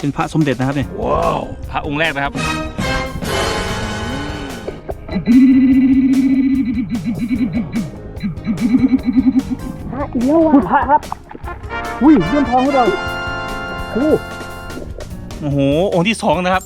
เป็นพระสมเด็จนะครับเนี่ยพระองค์แรกนะครับ พระอีกแล้วอะพระครับอุ้ยเรื่องทองเราโอ้โอ้โหองค์ที่สองนะครับ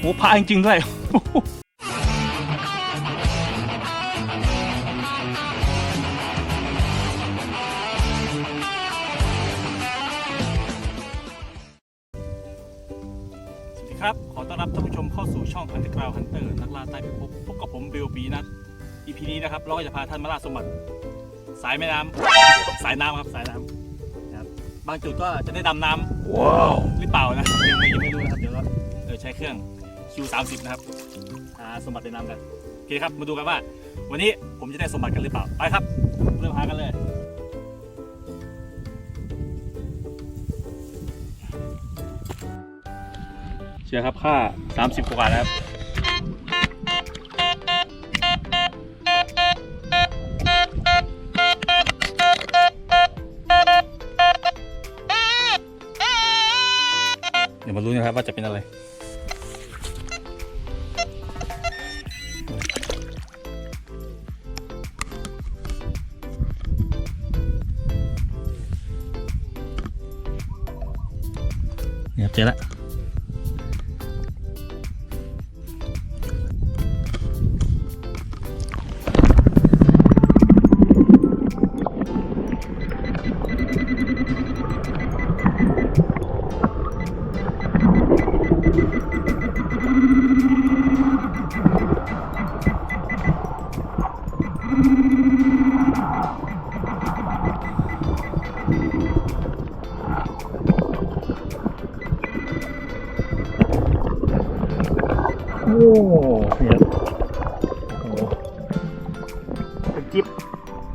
โอ้พระจริงๆด้วย ดีครับ ขอต้อนรับท่านผู้ชมเข้าสู่ช่อง Underground Hunter นักล่าใต้พิภพพบกับผมบิลปีนัท EP นี้นะครับ เราก็จะพาท่านมาล่าสมบัติ สายแม่น้ำสายน้ำครับสายน้ำนะครับบางจุดก็จะได้ดำน้ำว้าวหรือเปล่านะยังไม่ยังไม่รู้นะครับ เดี๋ยวเราเออใช้เครื่อง Q30 นะครับหาสมบัติในน้ำกันโอเคครับมาดูกันว่า วันนี้ผมจะได้สมบัติกันหรือเปล่าไปครับ เริ่มหากันเลย เชียร์ครับค่า 30 กว่านะครับเดี๋ยวมารู้นะครับว่าจะเป็นอะไรเนี่ยครับเจอแล้ว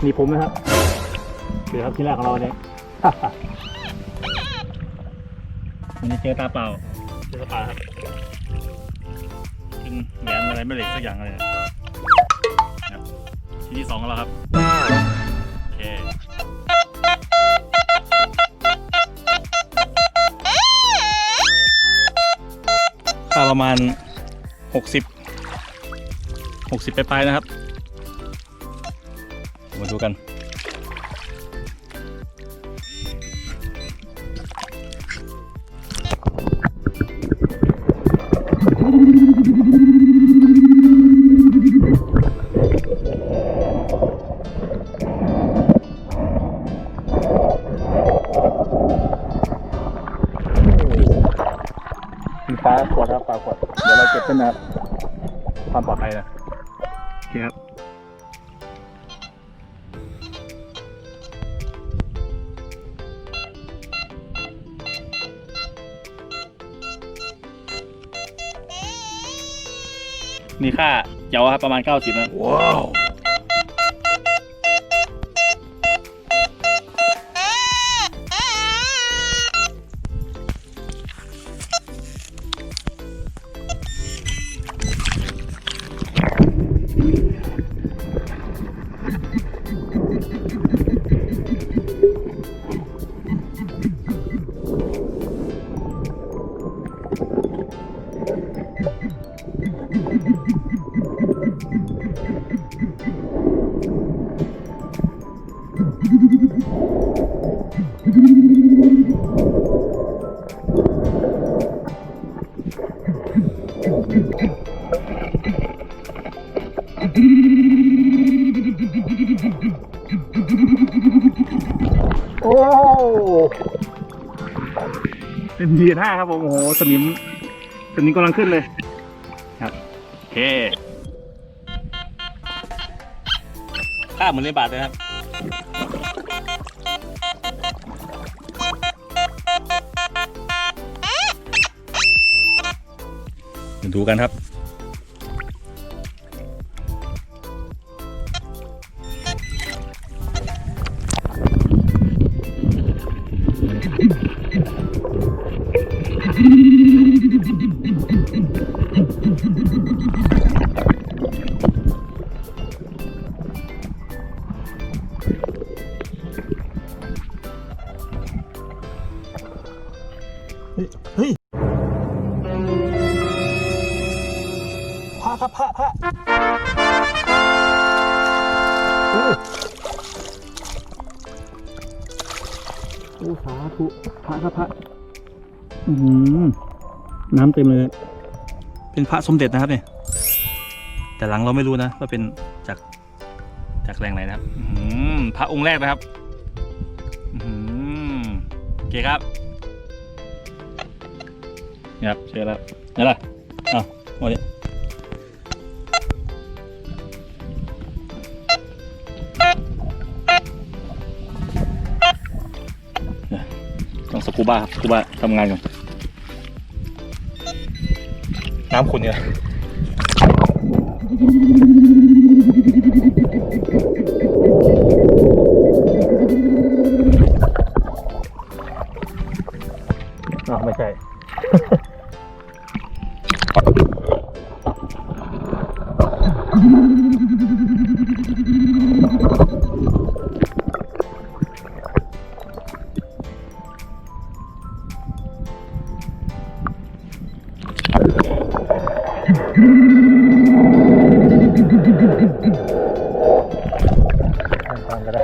หนีผมนะครับเดี๋ยวครับที่แรกของเราเนี่ยมันจะเจอตาเปล่าเจอตาเปล่าครับเป็นแหวนอะไรไม่เหล็กสักอย่างเลยนะครับที่ที่สองของเราครับโอเคค่าประมาณ 60 60 ไปลายๆนะครับมา ดูกันมีฟ้าขวดครับฟ้าขวด เดี๋ยวเราเก็บขึ้นนะครับความปลอดภัยนะโอเคครับ มีค่าเจ๋วครับประมาณ 90นะว้าว เป็นดีห้าครับผมโอ้โหสนิมสนิมกำลังขึ้นเลยครับโอเคค่าเหมือนในบาทเลยครับดูกันครับ ครับพระพระโอ้โอ้สาธุพระครับพระอืมน้ำเต็มเลย เป็นพระสมเด็จนะครับเนี่ย แต่หลังเราไม่รู้นะว่าเป็นจากจากแหล่งไหนนะครับอื้อหือพระองค์แรกนะครับอื้อหือโอเคครับนี่ครับเจอแล้วนี่แหละอ้าววันนี้ต้อง สกูบ้าครับกูบ้าทำงานก่อนน้ำขุ่นเนี่ยางก็ได้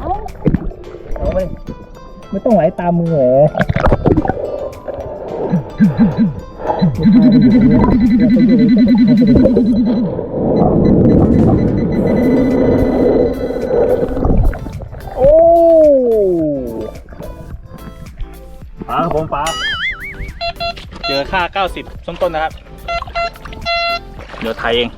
เอาไม่ไม่ต้องไหลตามมือเหรอโอ้ปลาครับผมปลาเจอค่า 90ส้นต้นนะครับ เดี๋ยวไทยเอง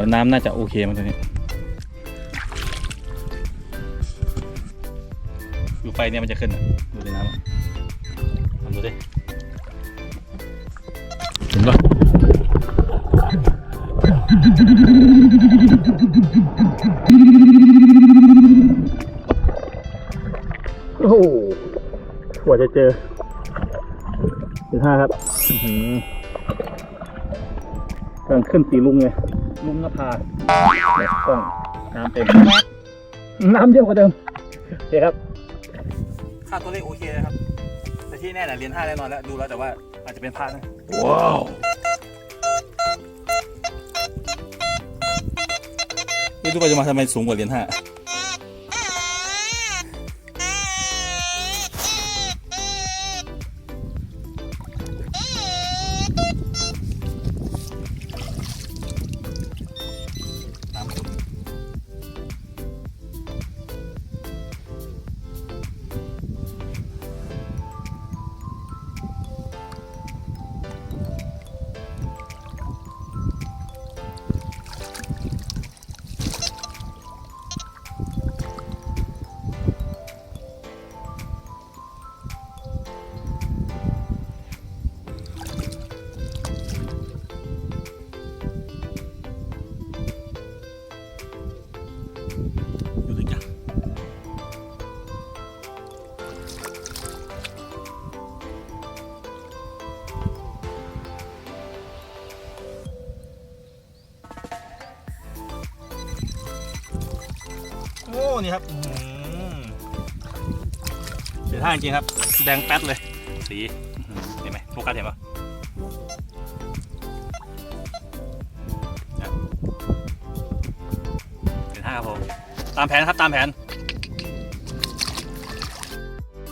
ดี๋ยวน้ำน่าจะโอเคมันตัวนี้ดูไฟเนี่ยมันจะขึ้นอะดูในน้ำอะทำดูดิเห็นปะโอ้โหกว่าจะเจอสิบห้าครับอื้อหือกำลังขึ้นสีลุงเลย ลุงนภาเดี๋ยวกล้องน้ำเต็มน้ำเยอะกว่าเดิมโอเคครับค่าตัวเลขโอเคนะครับ แต่ที่แน่น่ะเหรียญห้าแน่นอนแล้วดูแล้วแต่ว่าอาจจะเป็นพระนะว้าวไม่รู้ว่าจะมาทำไมสูงกว่าเหรียญห้า นี่ครับเดี๋ยวท่าจริงครับ แดงแป๊ดเลย สีเห็นไหมโฟกัสเห็นปะเนี่ยท่าครับผมตามแผนครับตามแผน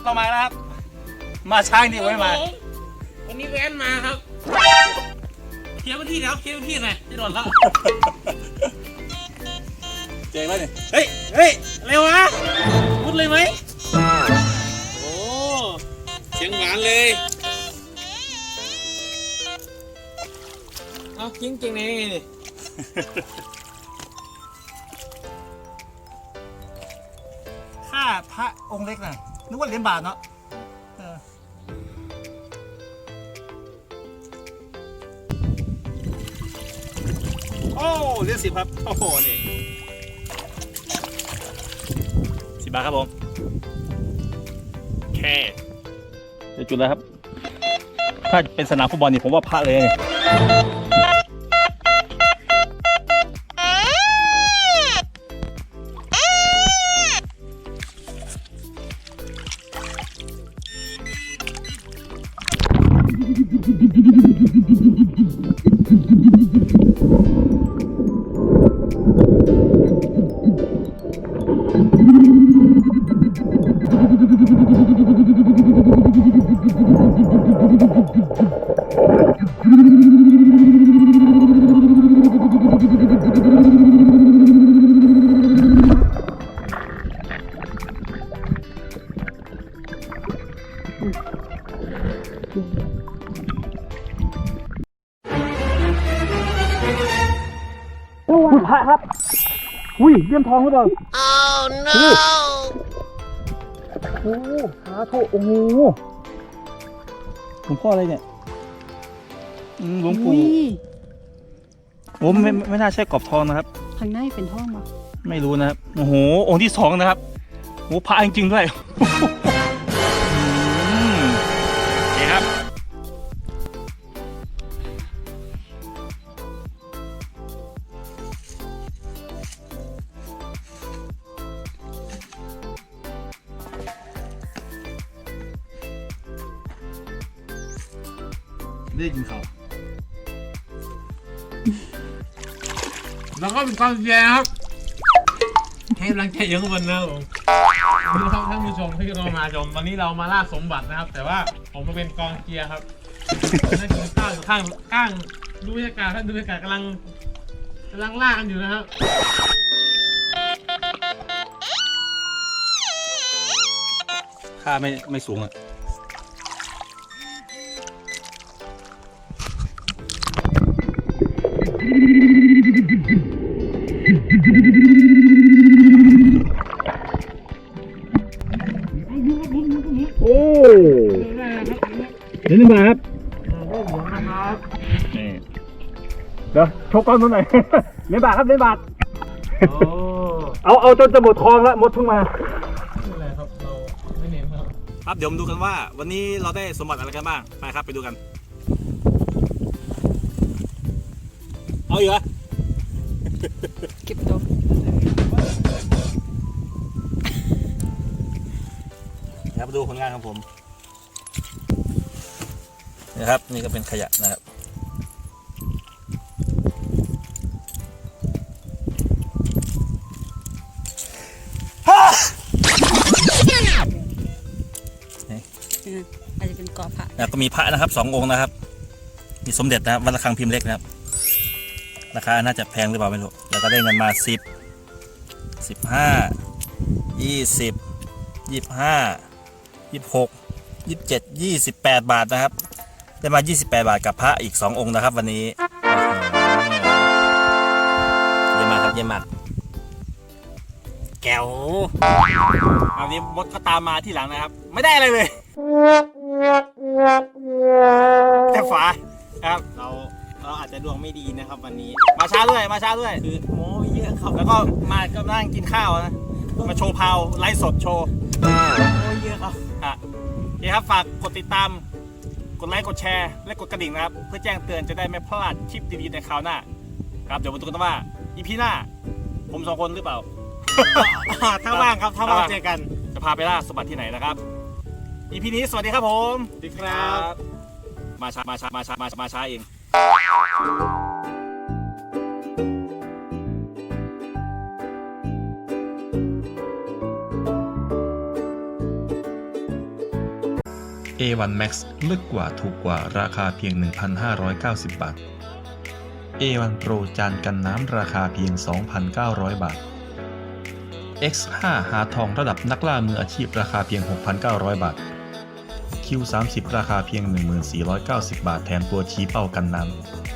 เรามาแล้วครับ มาช้างดีกว่ไม่มาวันนี้แว้นมาครับเคลียร์พื้นที่แล้วเคลียร์พื้นที่หน่อยจะโดนแล้ว เจ๋งไหมเนี่ยเฮ้ย เฮ้ย เร็ววะพูดเลยไหมโอ้เสียงหวานเลย เอาจริงจริงๆนี่นี่ค่าพระองค์เล็กน่ะนึกว่าเหรียญบาทเนาะเออโอ้เหรียญสิบครับ โอ้โหนี่ สิบบาทครับผมโอเคเดี๋ยวจุดแล้วครับ ถ้าเป็นสนามฟุตบอลนี่ผมว่าพระเลยเนี่ย เลี่ยมทองหรือเปล่า oh no โอ้โหสาธุโอ้โหหลวงพ่ออะไรเนี่ยอืมหลวงปู่อุ้ยโอ้ไม่ไม่ไม่น่าใช่กรอบทองนะครับข้างในเป็นห้องปะไม่รู้นะครับ โอ้โห องค์ที่สองนะครับโอ้พระจริงๆด้วย แล้วก็เป็นกองเชียร์ครับให้กำลังใจเยอะกว่าเดิมนี่ครับท่านผู้ชมที่เรามาชมตอนนี้เรามาล่าสมบัตินะครับ แต่ว่าผมมาเป็นกองเชียร์ครับนั่นคือข้าวอยู่ข้างข้างดูบรรยากาศครับดูบรรยากาศกำลังกำลังล่ากันอยู่นะครับค่าไม่ไม่สูงอะ โชกกล้องตัวหน่อย เหรียญบาทครับเหรียญบาท โอ้เอาเอาจนจะหมดทองแล้วหมดทุกมา ไม่เป็นไรครับ เราไม่เน้นครับ ครับเดี๋ยวมาดูกันว่า วันนี้เราได้สมบัติอะไรกันบ้างไปครับไปดูกัน เอาอยู่เหรอเก็บตัวครับมาดูผลงานของผมนะครับนี่ก็เป็นขยะนะครับ เป็นกอพระแล้วก็มีพระนะครับสององค์นะครับ มีสมเด็จนะครับวัดระฆังพิมพ์เล็กนะครับ ราคาน่าจะแพงหรือเปล่าไม่รู้แล้วก็ได้เงินมาสิบสิบห้ายี่สิบยี่ห้ายี่หกยี่เจ็ดยี่สิบแปดบาทนะครับ ได้มา28บาทกับพระอีก2องค์นะครับ วันนี้โอ้โหเยี่ยมมากครับเยี่ยมมากแก้วอันนี้มดก็ตามมาที่หลังนะครับ ไม่ได้อะไรเลย แต่ฝาครับเราเราอาจจะดวงไม่ดีนะครับวันนี้ มาช้าด้วยมาช้าด้วยคือโม้เยอะครับแล้วก็มาก็นั่งกินข้าวนะมาโชว์พาวไลฟ์สดโชว์โม้เยอะครับอะโอเคครับฝากกดติดตามกดไลค์กดแชร์และกดกระดิ่งนะครับ เพื่อแจ้งเตือนจะได้ไม่พลาดคลิปดีๆในคราวหน้า ครับเดี๋ยวมาดูกันว่าอีพีหน้า ผมสองคนหรือเปล่า ถ้าว่างครับถ้าว่างเจอกันจะพาไปล่าสมบัติที่ไหนนะครับ อีพีนี้สวัสดีครับผมสวัสดีครับ มาช้ามาช้ามาช้ามาช้ามาช้าเอง A1 Max ลึกกว่าถูกกว่าราคาเพียง 1,590 บาท A1 Pro จานกันน้ำราคาเพียง 2,900 บาท X5 หาทองระดับนักล่ามืออาชีพราคาเพียง 6,900 บาท Q30 ราคาเพียง 1490 บาทแถมตัวชี้เป้ากันน้ำ